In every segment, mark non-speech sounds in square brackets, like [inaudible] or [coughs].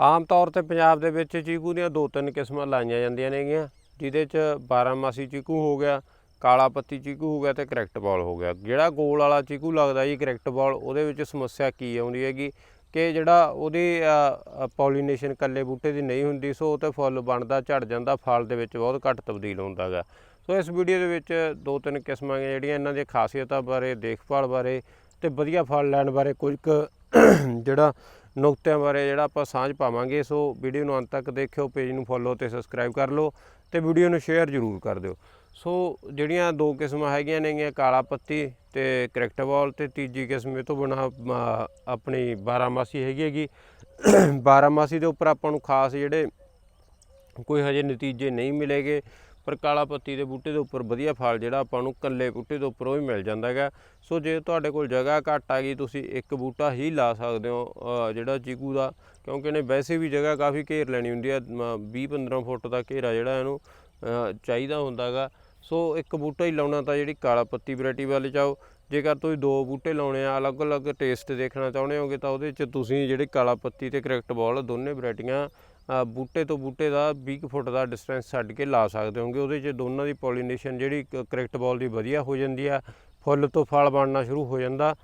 ਆਮ ਤੌਰ ਤੇ ਪੰਜਾਬ ਦੇ ਵਿੱਚ ਚੀਕੂ ਦੀਆਂ ਦੋ ਤਿੰਨ ਕਿਸਮਾਂ ਲਾਈਆਂ ਜਾਂਦੀਆਂ ਨੇਗੀਆਂ, ਜਿਹਦੇ ਚ 12 ਮਾਸੀ ਚੀਕੂ ਹੋ ਗਿਆ, ਕਾਲਾ ਪੱਤੀ ਚੀਕੂ ਹੋ ਗਿਆ ਤੇ ਕਰੈਕਟ ਬਾਲ ਹੋ ਗਿਆ। ਜਿਹੜਾ ਗੋਲ ਵਾਲਾ ਚੀਕੂ ਲੱਗਦਾ ਜੀ ਕਰੈਕਟ ਬਾਲ, ਉਹਦੇ ਵਿੱਚ ਸਮੱਸਿਆ ਕੀ ਆਉਂਦੀ ਹੈਗੀ ਕਿ ਜਿਹੜਾ ਉਹਦੀ ਪੋਲੀਨੇਸ਼ਨ ਕੱਲੇ ਬੂਟੇ ਦੀ ਨਹੀਂ ਹੁੰਦੀ, ਸੋ ਉਹ ਤੇ ਫੁੱਲ ਬਣਦਾ, ਝੜ ਜਾਂਦਾ, ਫਲ ਦੇ ਵਿੱਚ ਬਹੁਤ ਘੱਟ ਤਬਦੀਲ ਹੁੰਦਾ ਗਾ। ਸੋ ਇਸ ਵੀਡੀਓ ਦੇ ਵਿੱਚ ਦੋ ਤਿੰਨ ਕਿਸਮਾਂ ਜਿਹੜੀਆਂ ਇਹਨਾਂ ਦੀਆਂ ਖਾਸੀਅਤਾਂ ਬਾਰੇ, ਦੇਖਭਾਲ ਬਾਰੇ ਤੇ ਵਧੀਆ ਫਲ ਲੈਣ ਬਾਰੇ ਕੁਝ ਕੁ ਜਿਹੜਾ ਨੁਕਤਿਆਂ ਬਾਰੇ ਜਿਹੜਾ ਆਪਾਂ ਸਾਂਝ ਪਾਵਾਂਗੇ, ਸੋ ਵੀਡੀਓ ਨੂੰ ਅੰਤ ਤੱਕ ਦੇਖਿਓ ਪੇਜ ਨੂੰ ਫੋਲੋ ਤੇ ਸਬਸਕ੍ਰਾਈਬ ਕਰ ਲਓ ਤੇ ਵੀਡੀਓ ਨੂੰ ਸ਼ੇਅਰ ਜ਼ਰੂਰ ਕਰ ਦਿਓ। ਸੋ ਜਿਹੜੀਆਂ ਦੋ ਕਿਸਮਾਂ ਹੈਗੀਆਂ ਨੇਗੀਆਂ, ਕਾਲਾ ਪੱਤੀ ਤੇ ਕਰੈਕਟਬਲ ਤੇ ਤੀਜੀ ਕਿਸਮ ਇਹ ਤੋਂ ਬਣਾ ਆਪਣੀ 12 ਮਾਸੀ ਹੈਗੀ ਹੈਗੀ। 12 ਮਾਸੀ ਦੇ ਉੱਪਰ ਆਪਾਂ ਨੂੰ ਖਾਸ ਜਿਹੜੇ ਕੋਈ ਹਜੇ ਨਤੀਜੇ ਨਹੀਂ ਮਿਲੇਗੇ। ਪਰ ਕਾਲਾ ਪੱਤੀ ਦੇ ਬੂਟੇ ਦੇ ਉੱਪਰ ਵਧੀਆ ਫਲ ਜਿਹੜਾ ਆਪਾਂ ਨੂੰ ਕੱਲੇ ਬੂਟੇ ਦੇ ਉੱਪਰ ਉਹ ਹੀ ਮਿਲ ਜਾਂਦਾ ਹੈਗਾ। ਸੋ ਜੇ ਤੁਹਾਡੇ ਕੋਲ ਜਗ੍ਹਾ ਘੱਟ ਆ ਗਈ, ਤੁਸੀਂ ਇੱਕ ਬੂਟਾ ਹੀ ਲਾ ਸਕਦੇ ਹੋ ਜਿਹੜਾ ਚੀਕੂ ਦਾ, ਕਿਉਂਕਿ ਇਹਨੇ ਵੈਸੇ ਵੀ ਜਗ੍ਹਾ ਕਾਫੀ ਘੇਰ ਲੈਣੀ ਹੁੰਦੀ ਹੈ 20-15 ਫੁੱਟ ਦਾ ਘੇਰਾ ਜਿਹੜਾ ਇਹਨੂੰ ਚਾਹੀਦਾ ਹੁੰਦਾ ਹੁੰਦਾਗਾ ਸੋ ਇੱਕ ਬੂਟਾ ਹੀ ਲਾਉਣਾ ਤਾਂ ਜਿਹੜੀ ਕਾਲਾ ਪੱਤੀ ਵੈਰਾਈਟੀ ਵੱਲ ਜਾਓ। ਜੇਕਰ ਤੁਸੀਂ ਦੋ ਬੂਟੇ ਲਾਉਣੇ ਆ, ਅਲੱਗ-ਅਲੱਗ ਟੇਸਟ ਦੇਖਣਾ ਚਾਹੁੰਦੇ ਹੋਗੇ ਤਾਂ ਉਹਦੇ 'ਚ ਤੁਸੀਂ ਜਿਹੜੇ ਕਾਲਾ ਪੱਤੀ ਤੇ ਕਰੈਕਟ ਬਾਲ ਦੋਨੇ ਵੈਰਾਈਟੀਆਂ ਬੂਟੇ ਤੋਂ ਬੂਟੇ ਦਾ 20 ਕੁ ਫੁੱਟ ਦਾ ਡਿਸਟੈਂਸ ਛੱਡ ਕੇ ਲਾ ਸਕਦੇ ਹੋਗੇ ਉਹਦੇ 'ਚ ਦੋਨਾਂ ਦੀ ਪੋਲੀਨੇਸ਼ਨ ਜਿਹੜੀ ਕਰੈਕਟ ਬਾਲ ਦੀ ਵਧੀਆ ਹੋ ਜਾਂਦੀ ਆ, ਫੁੱਲ ਤੋਂ ਫਲ ਬਣਨਾ ਸ਼ੁਰੂ ਹੋ ਜਾਂਦਾ।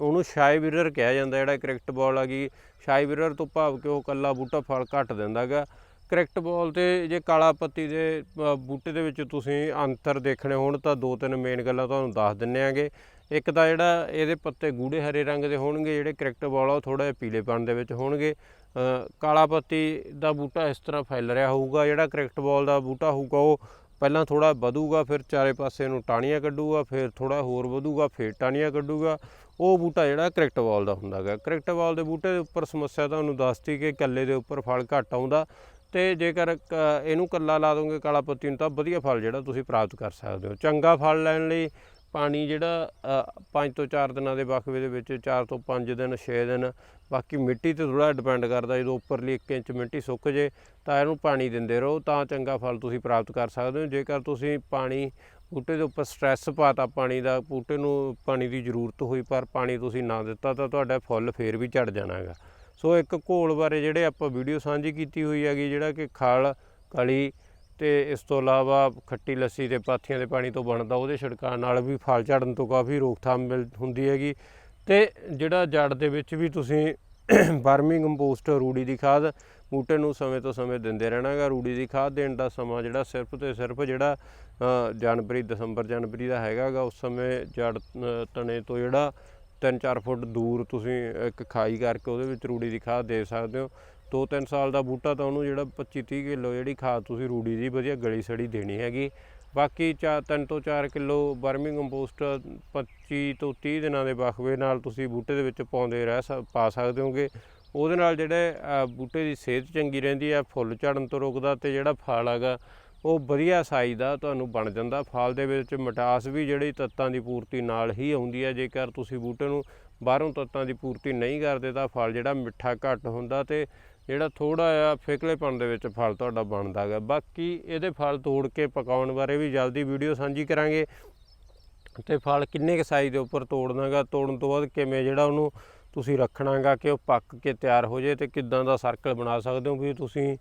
ਉਹਨੂੰ ਸ਼ਾਈ ਵਿਰਰ ਕਿਹਾ ਜਾਂਦਾ, ਜਿਹੜਾ ਕਰੈਕਟ ਬਾਲ ਆ ਗਈ ਸ਼ਾਈ ਵਿਰਰ ਤੋਂ ਭਾਵ ਕਿ ਉਹ ਕੱਲਾ ਬੂਟਾ ਫਲ ਘੱਟ ਦਿੰਦਾਗਾ ਕਰੈਕਟ ਬਾਲ ਤੇ ਜੇ ਕਾਲਾ ਪੱਤੀ ਦੇ ਬੂਟੇ ਦੇ ਵਿੱਚ ਤੁਸੀਂ ਅੰਤਰ ਦੇਖਣੇ ਹੋਣ ਤਾਂ ਦੋ ਤਿੰਨ ਮੇਨ ਗੱਲਾਂ ਤੁਹਾਨੂੰ ਦੱਸ ਦਿੰਨੇ ਆਗੇ। ਇੱਕ ਤਾਂ ਜਿਹੜਾ ਇਹਦੇ ਪੱਤੇ ਗੂੜੇ ਹਰੇ ਰੰਗ ਦੇ ਹੋਣਗੇ, ਜਿਹੜੇ ਕਰੈਕਟ ਬਾਲ ਆ ਉਹ ਥੋੜਾ ਜਿਹਾ ਪੀਲੇਪਣ ਦੇ ਵਿੱਚ ਹੋਣਗੇ। ਕਾਲਾ ਪੱਤੀ ਦਾ ਬੂਟਾ ਇਸ ਤਰ੍ਹਾਂ ਫੈਲ ਰਿਹਾ ਹੋਊਗਾ, ਜਿਹੜਾ ਕਰੈਕਟ ਬਾਲ ਦਾ ਬੂਟਾ ਹੋਊਗਾ, ਉਹ ਪਹਿਲਾਂ ਥੋੜਾ ਵਧੂਗਾ, ਫਿਰ ਚਾਰੇ ਪਾਸੇ ਨੂੰ ਟਾਹਣੀਆਂ ਕੱਢੂਗਾ, ਫਿਰ ਥੋੜਾ ਹੋਰ ਵਧੂਗਾ, ਫਿਰ ਟਾਹਣੀਆਂ ਕੱਢੂਗਾ। ਉਹ ਬੂਟਾ ਜਿਹੜਾ ਕਰੈਕਟ ਬਾਲ ਦਾ ਹੁੰਦਾਗਾ ਕਰੈਕਟ ਬਾਲ ਦੇ ਬੂਟੇ ਦੇ ਉੱਪਰ ਸਮੱਸਿਆ ਤੁਹਾਨੂੰ ਦੱਸਤੀ ਕਿ ਕੱਲੇ ਦੇ ਉੱਪਰ ਫਲ ਘੱਟ ਆਉਂਦਾ ਤੇ ਜੇਕਰ ਕ- ਇਹਨੂੰ ਕੱਲਾ ਲਾ ਦੋਗੇ ਕਾਲਾ ਪੱਤੀ ਨੂੰ ਤਾਂ ਵਧੀਆ ਫਲ ਜਿਹੜਾ ਤੁਸੀਂ ਪ੍ਰਾਪਤ ਕਰ ਸਕਦੇ ਹੋ। ਚੰਗਾ ਫਲ ਲੈਣ ਲਈ ਪਾਣੀ ਜਿਹੜਾ 5 ਤੋਂ 4 ਦਿਨਾਂ ਦੇ ਵਕਫੇ ਦੇ ਵਿੱਚ 4 ਤੋਂ 5 ਦਿਨ 6 ਦਿਨ, ਬਾਕੀ ਮਿੱਟੀ ਤੇ ਥੋੜਾ ਡਿਪੈਂਡ ਕਰਦਾ ਜਦੋਂ ਉੱਪਰਲੀ 1 ਇੰਚ ਮਿੱਟੀ ਸੁੱਕ ਜੇ, ਤਾਂ ਇਹਨੂੰ ਪਾਣੀ ਦਿੰਦੇ ਰਹੋ, ਤਾਂ ਚੰਗਾ ਫਲ ਤੁਸੀਂ ਪ੍ਰਾਪਤ ਕਰ ਸਕਦੇ ਹੋ। ਜੇਕਰ ਤੁਸੀਂ ਪਾਣੀ, ਬੂਟੇ ਦੇ ਉੱਪਰ ਸਟ੍ਰੈਸ ਪਾਤਾ ਪਾਣੀ ਦਾ, ਬੂਟੇ ਨੂੰ ਪਾਣੀ ਦੀ ਜ਼ਰੂਰਤ ਹੋਈ, ਪਰ ਪਾਣੀ ਤੁਸੀਂ ਨਾ ਦਿੱਤਾ, ਤਾਂ ਤੁਹਾਡਾ ਫੁੱਲ ਫੇਰ ਵੀ ਝੜ ਜਾਣਾ ਹੈਗਾ। ਸੋ ਇੱਕ ਘੋਲ ਬਾਰੇ ਜਿਹੜੇ ਆਪਾਂ ਵੀਡੀਓ ਸਾਂਝੀ ਕੀਤੀ ਹੋਈ ਹੈਗੀ, ਜਿਹੜਾ ਕਿ ਖਲ, ਕਲੀ ਤੇ ਇਸ ਤੋਂ ਇਲਾਵਾ ਖੱਟੀ ਲੱਸੀ ਤੇ ਪਾਥੀਆਂ ਦੇ ਪਾਣੀ ਤੋਂ ਬਣਦਾ ਉਹਦੇ ਛਿੜਕਾਅ ਨਾਲ ਵੀ ਫਲ ਝੜਨ ਤੋਂ ਕਾਫੀ ਰੋਕਥਾਮ ਮਿਲ ਹੁੰਦੀ ਹੈਗੀ। ਤੇ ਜਿਹੜਾ ਜੜ ਦੇ ਵਿੱਚ ਵੀ ਤੁਸੀਂ [coughs] ਵਰਮੀ ਕੰਪੋਸਟ ਰੂੜੀ ਦੀ ਖਾਦ ਬੂਟੇ ਨੂੰ ਸਮੇਂ ਤੋਂ ਸਮੇਂ ਦਿੰਦੇ ਰਹਿਣਾਗਾ ਰੂੜੀ ਦੀ ਖਾਦ ਦੇਣ ਦਾ ਸਮਾਂ ਜਿਹੜਾ ਸਿਰਫ ਤੇ ਸਿਰਫ ਜਿਹੜਾ ਜਨਵਰੀ, ਦਸੰਬਰ, ਜਨਵਰੀ ਦਾ ਹੈਗਾਗਾ, ਉਸ ਸਮੇਂ ਜੜ ਤਣੇ ਤੋਂ ਜਿਹੜਾ 3-4 ਫੁੱਟ ਦੂਰ ਤੁਸੀਂ ਇੱਕ ਖਾਈ ਕਰਕੇ ਉਹਦੇ ਵਿੱਚ ਰੂੜੀ ਦੀ ਖਾਦ ਦੇ ਸਕਦੇ ਹੋ। 2-3 ਸਾਲ ਦਾ ਬੂਟਾ ਤਾਂ ਉਹਨੂੰ ਜਿਹੜਾ 25-30 ਕਿਲੋ ਜਿਹੜੀ ਖਾਦ ਤੁਸੀਂ ਰੂੜੀ ਦੀ ਵਧੀਆ ਗਲੀ ਸੜੀ ਦੇਣੀ ਹੈਗੀ। ਬਾਕੀ ਚਾ 3 ਤੋਂ 4 ਕਿਲੋ ਵਰਮਿੰਗ ਕੰਪੋਸਟ 25 ਤੋਂ 30 ਦਿਨਾਂ ਦੇ ਵਕਫੇ ਨਾਲ ਤੁਸੀਂ ਬੂਟੇ ਦੇ ਵਿੱਚ ਪਾਉਂਦੇ ਰਹਿ ਸ- ਪਾ ਸਕਦੇ ਹੋਗੇ। ਉਹਦੇ ਨਾਲ ਜਿਹੜੇ ਬੂਟੇ ਦੀ ਸਿਹਤ ਚੰਗੀ ਰਹਿੰਦੀ ਆ, ਫੁੱਲ ਝੜਨ ਤੋਂ ਰੋਕਦਾ ਤੇ ਜਿਹੜਾ ਫਲ ਹੈਗਾ, ਉਹ ਵਧੀਆ ਸਾਈਜ਼ ਦਾ ਤੁਹਾਨੂੰ ਬਣ ਜਾਂਦਾ। ਫਲ ਦੇ ਵਿੱਚ ਮਟਾਸ ਵੀ ਜਿਹੜੀ ਤੱਤਾਂ ਦੀ ਪੂਰਤੀ ਨਾਲ ਹੀ ਆਉਂਦੀ ਹੈ ਜੇਕਰ ਤੁਸੀਂ ਬੂਟੇ ਨੂੰ ਬਾਹਰੋਂ ਤੱਤਾਂ ਦੀ ਪੂਰਤੀ ਨਹੀਂ ਕਰਦੇ ਤਾਂ ਫਲ ਜਿਹੜਾ ਮਿੱਠਾ ਘੱਟ ਹੁੰਦਾ ਤੇ ਜਿਹੜਾ ਥੋੜਾ ਜਿਹਾ ਫਿਕਲੇਪਣ ਦੇ ਵਿੱਚ ਫਲ ਤੁਹਾਡਾ ਬਣਦਾ ਗਾ। ਬਾਕੀ ਇਹਦੇ ਫਲ ਤੋੜ ਕੇ ਪਕਾਉਣ ਬਾਰੇ ਵੀ ਜਲਦੀ ਵੀਡੀਓ ਸਾਂਝੀ ਕਰਾਂਗੇ। ਤੇ ਫਲ ਕਿੰਨੇ ਕੁ ਸਾਈਜ਼ ਦੇ ਉੱਪਰ ਤੋੜਨਾਗਾ ਤੋੜਨ ਤੋਂ ਬਾਅਦ ਕਿਵੇਂ ਜਿਹੜਾ ਉਹਨੂੰ ਤੁਸੀਂ ਰੱਖਣਾਗਾ ਕਿ ਉਹ ਪੱਕ ਕੇ ਤਿਆਰ ਹੋ ਜੇ ਤੇ ਕਿੱਦਾਂ ਦਾ ਸਰਕਲ ਬਣਾ ਸਕਦੇ ਹੋ ਵੀ ਤੁਸੀਂ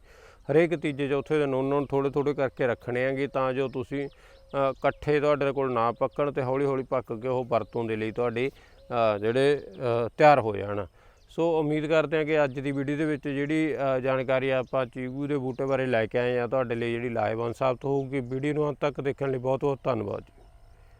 ਹਰੇਕ ਤੀਜੇ ਚੌਥੇ ਦਿਨ ਉਹਨਾਂ ਨੂੰ ਥੋੜੇ ਥੋੜੇ ਕਰਕੇ ਰੱਖਣੇ ਆਂਗੇ ਤਾਂ ਜੋ ਤੁਸੀਂ ਇਕੱਠੇ ਤੁਹਾਡੇ ਕੋਲ ਨਾ ਪੱਕਣ ਤੇ ਹੌਲੀ ਹੌਲੀ ਪੱਕ ਕੇ ਉਹ ਵਰਤੋਂ ਦੇ ਲਈ ਤੁਹਾਡੇ ਜਿਹੜੇ ਤਿਆਰ ਹੋ ਜਾਣ। ਸੋ ਉਮੀਦ ਕਰਦੇ ਹਾਂ ਕਿ ਅੱਜ ਦੀ ਵੀਡੀਓ ਦੇ ਵਿੱਚ ਜਿਹੜੀ ਜਾਣਕਾਰੀ ਆਪਾਂ ਚੀਕੂ ਦੇ ਬੂਟੇ ਬਾਰੇ ਲੈ ਕੇ ਆਏ ਆ ਤੁਹਾਡੇ ਲਈ ਜਿਹੜੀ ਲਾਹੇਵੰਦ ਸਾਬਤ ਹੋਊਗੀ। ਵੀਡੀਓ ਨੂੰ ਅੰਤ ਤੱਕ ਦੇਖਣ ਲਈ ਬਹੁਤ ਬਹੁਤ ਧੰਨਵਾਦ ਜੀ।